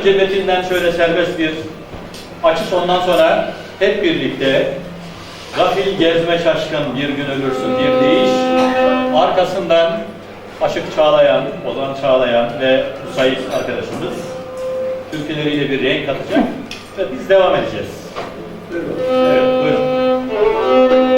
Önce Metin'den şöyle serbest bir açış ondan sonra hep birlikte Gafil gezme şaşkın bir gün ölürsün bir deyiş. Arkasından Aşık Çağlayan, Ozan Çağlayan ve Sait arkadaşımız türküleriyle bir renk katacak ve biz devam edeceğiz. Evet, buyurun.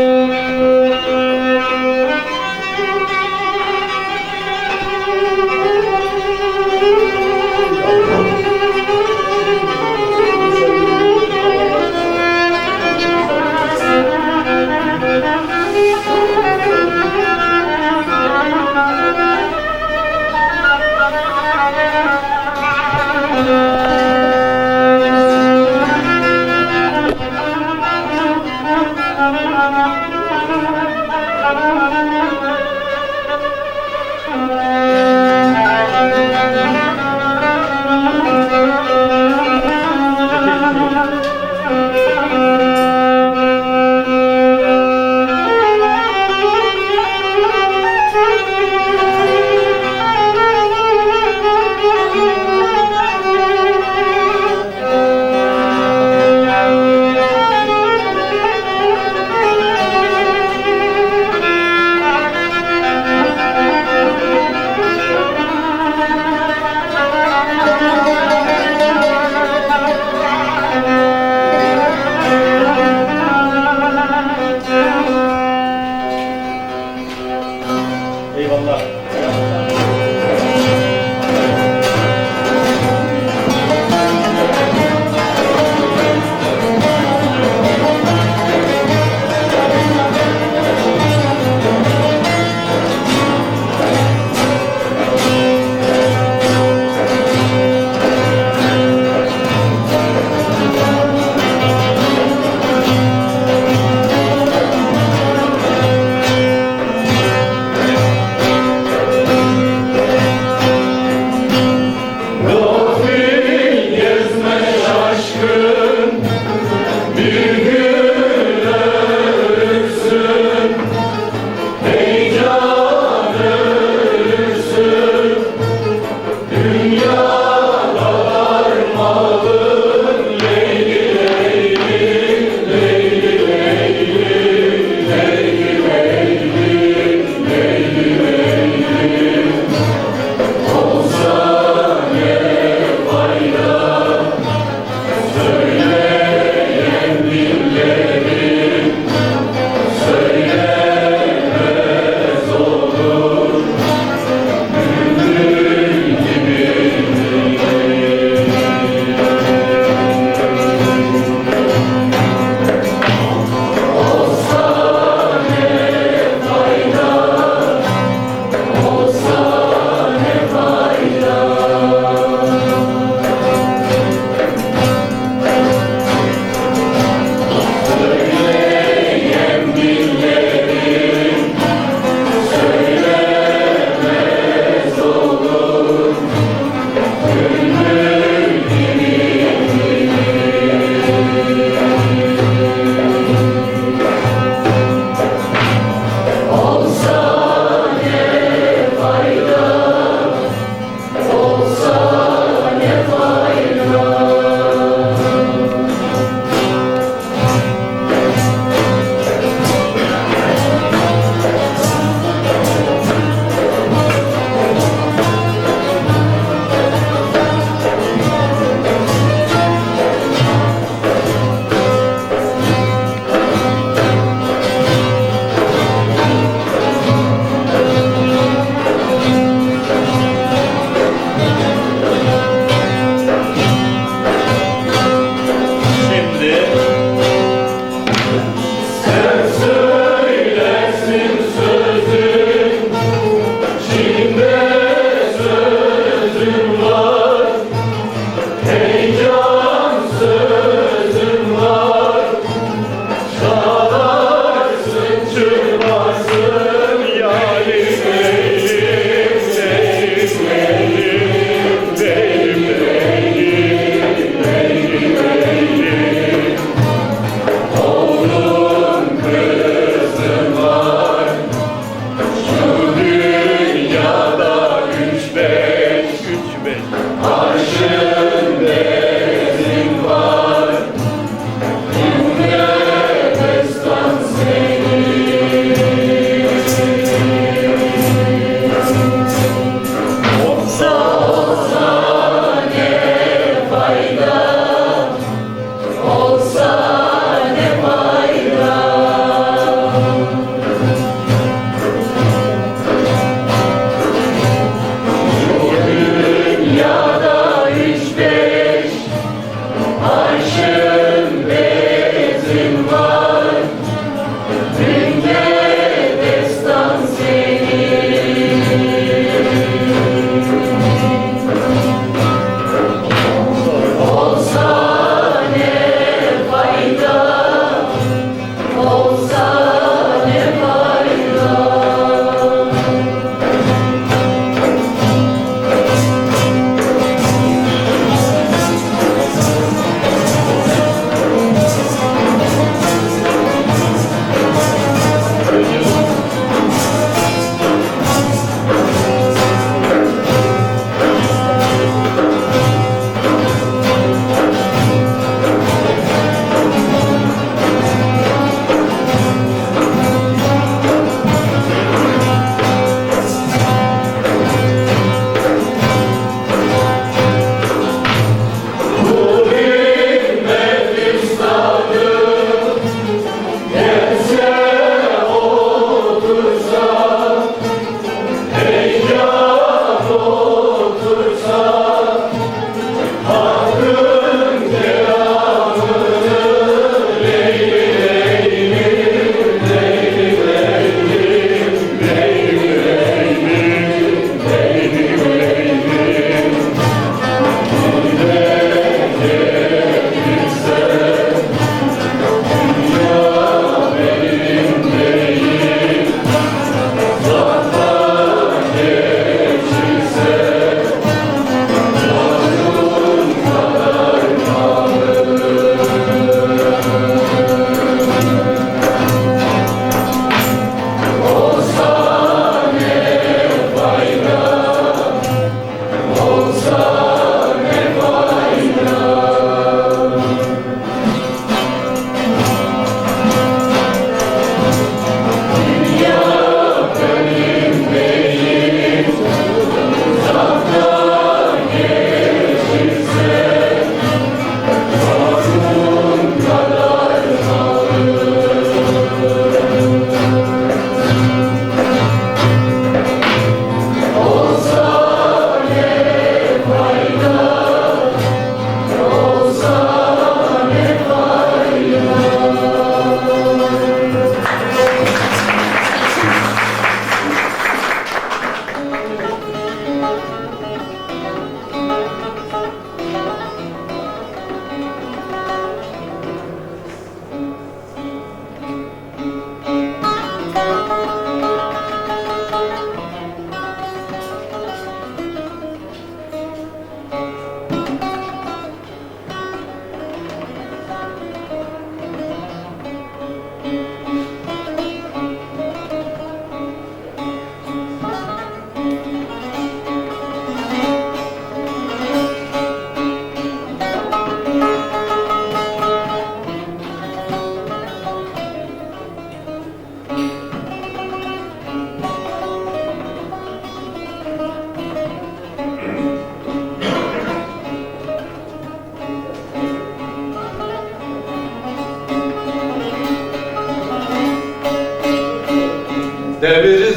Amen.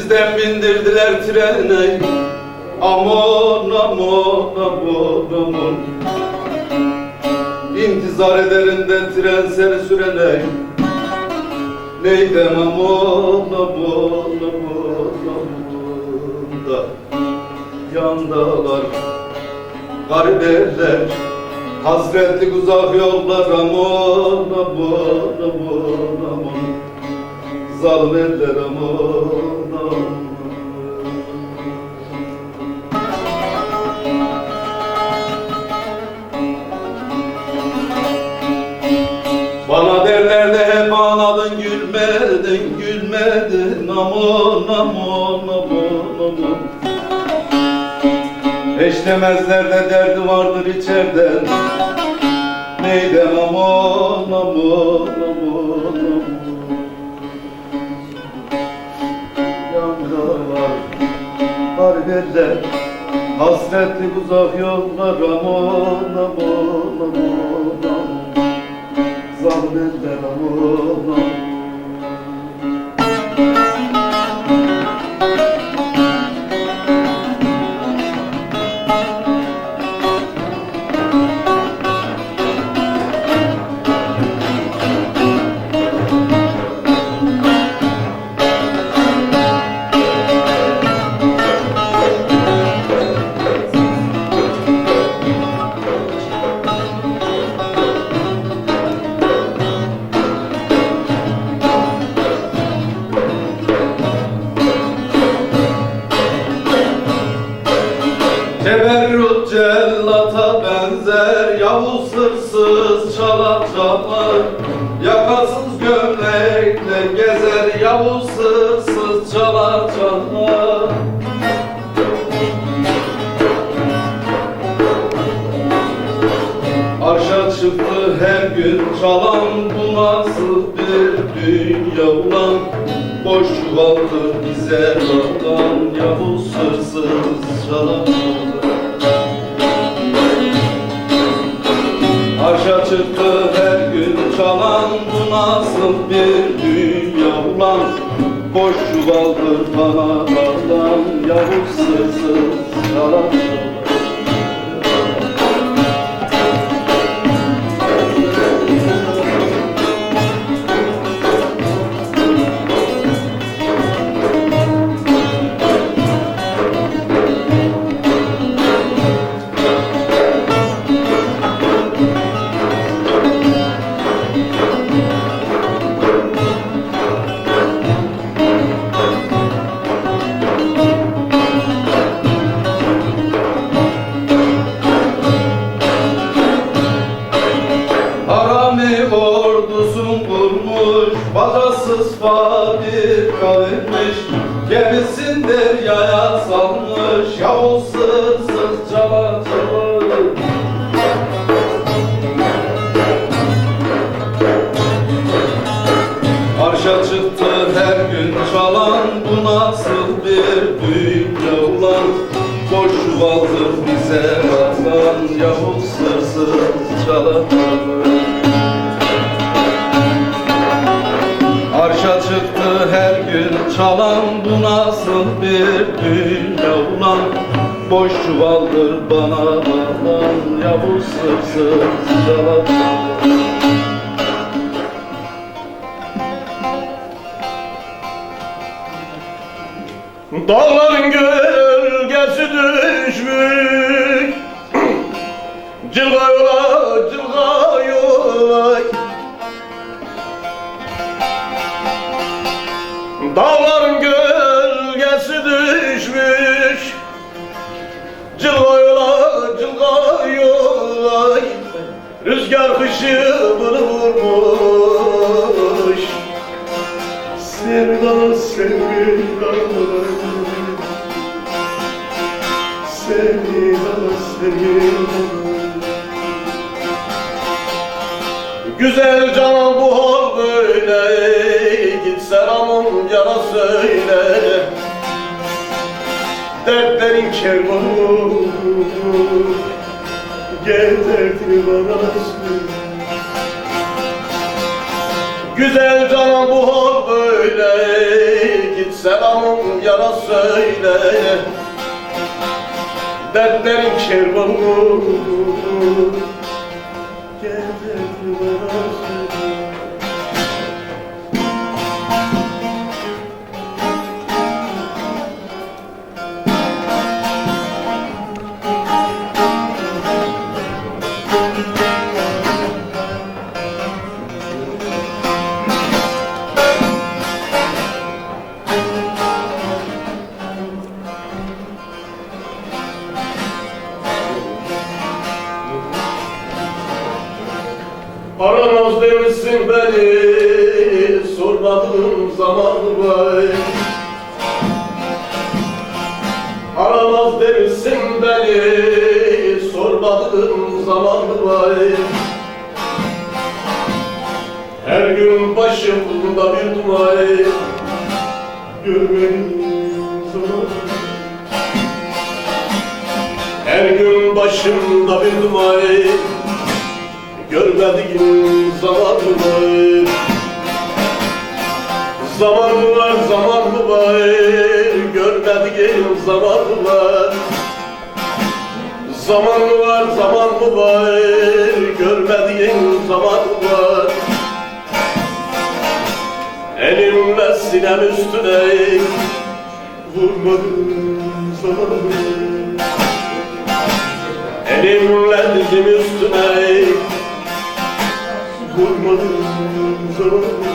Devirizden bindirdiler trene Aman aman aman aman. İntizar ederinde tren seni sürene. Neydem aman aman aman aman da Yandalar. Garip eller Hasretlik uzak yollar. Aman aman aman aman. Zalim eller aman gülmedin aman aman aman aman Eş de derdi vardır içerden Neydem aman aman aman aman Yandalar harbeller Hasretlik uzak yollar aman aman aman aman Zahmetler aman aman bize alan Yavuz hırsız çalan Arşa çıktı her gün çalan Bu nasıl bir dünya ulan? Boş çuvaldır bana alan Yavuz hırsız çalan Bu nasıl bir dünya ulan. Boş çuvaldır bize vatan Yavuz hırsız çalan Arşa çıktı her gün çalan Bu nasıl bir dünya ulan? Boş çuvaldır bana alan Yavuz hırsız çalan Dağların gölgesi düşmüş. Cılga yola, cılga yola. Dağların gölgesi düşmüş. Cılga yola, cılga yola. Rüzgar kışımını vurmuş Sevda sevda Sevda sevda. Güzel canım bu hal böyle Git selamım yana söyle. Dertlerin kervanı Gel dertini bana söyle Güzel canım bu hal böyle Git selamım yara söyle. Dertlerin kervanı Her gün başımda bir duman Görmediğim zaman Her gün başımda bir duman Görmediğim zaman var? Zaman var, zaman var? Görmediğim zaman var? Zaman var, zaman var? Görmediğim zaman var? Elimle sinem üstüne vurmadığım zaman mı var? Elimle dizim üstüne vurmadığım zaman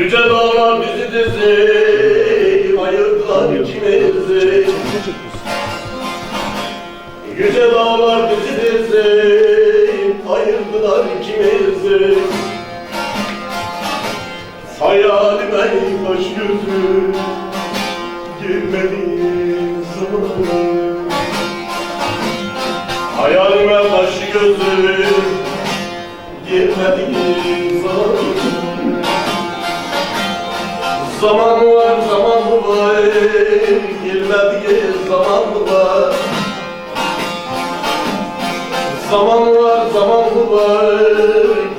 Yüce dağlar dizi dizi ayırdılar ikimizi Yüce dağlar dizi dizi? Ayırdılar ikimizi Hayalime kaş gözü girmedi zaman Hayalime kaş gözü girmedi zaman Zaman var, zaman var? Girmediği zaman var? Zaman var, zaman var?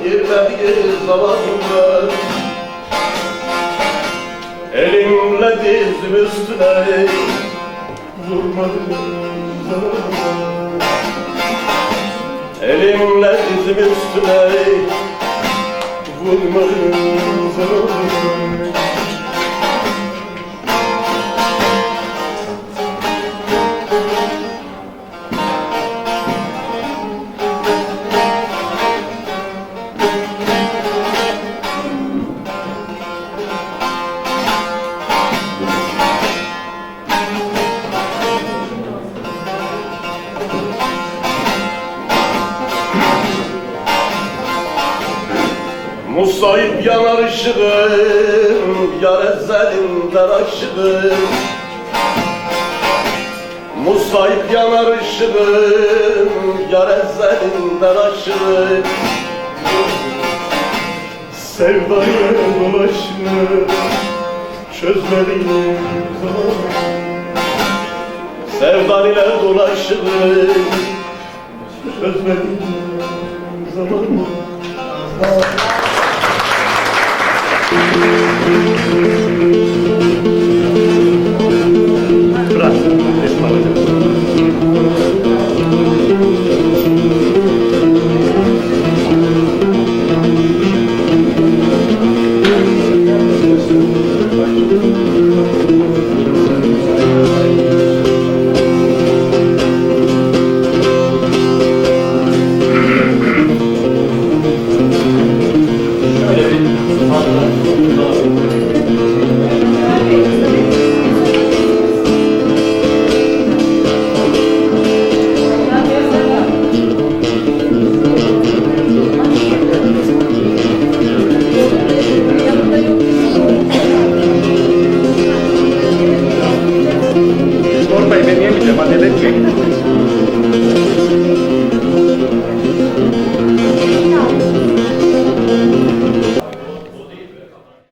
Girmediği zaman var? Elimle dizim üstüne vurmadım? Elimle dizim üstüne vurmadım zaman aşığım Musayip yanar ışığım, yar ezelinden aşığım. Sevdaya dolaşır, çözmediğim zaman. Sevdan ile dolaşır, çözmediğim zaman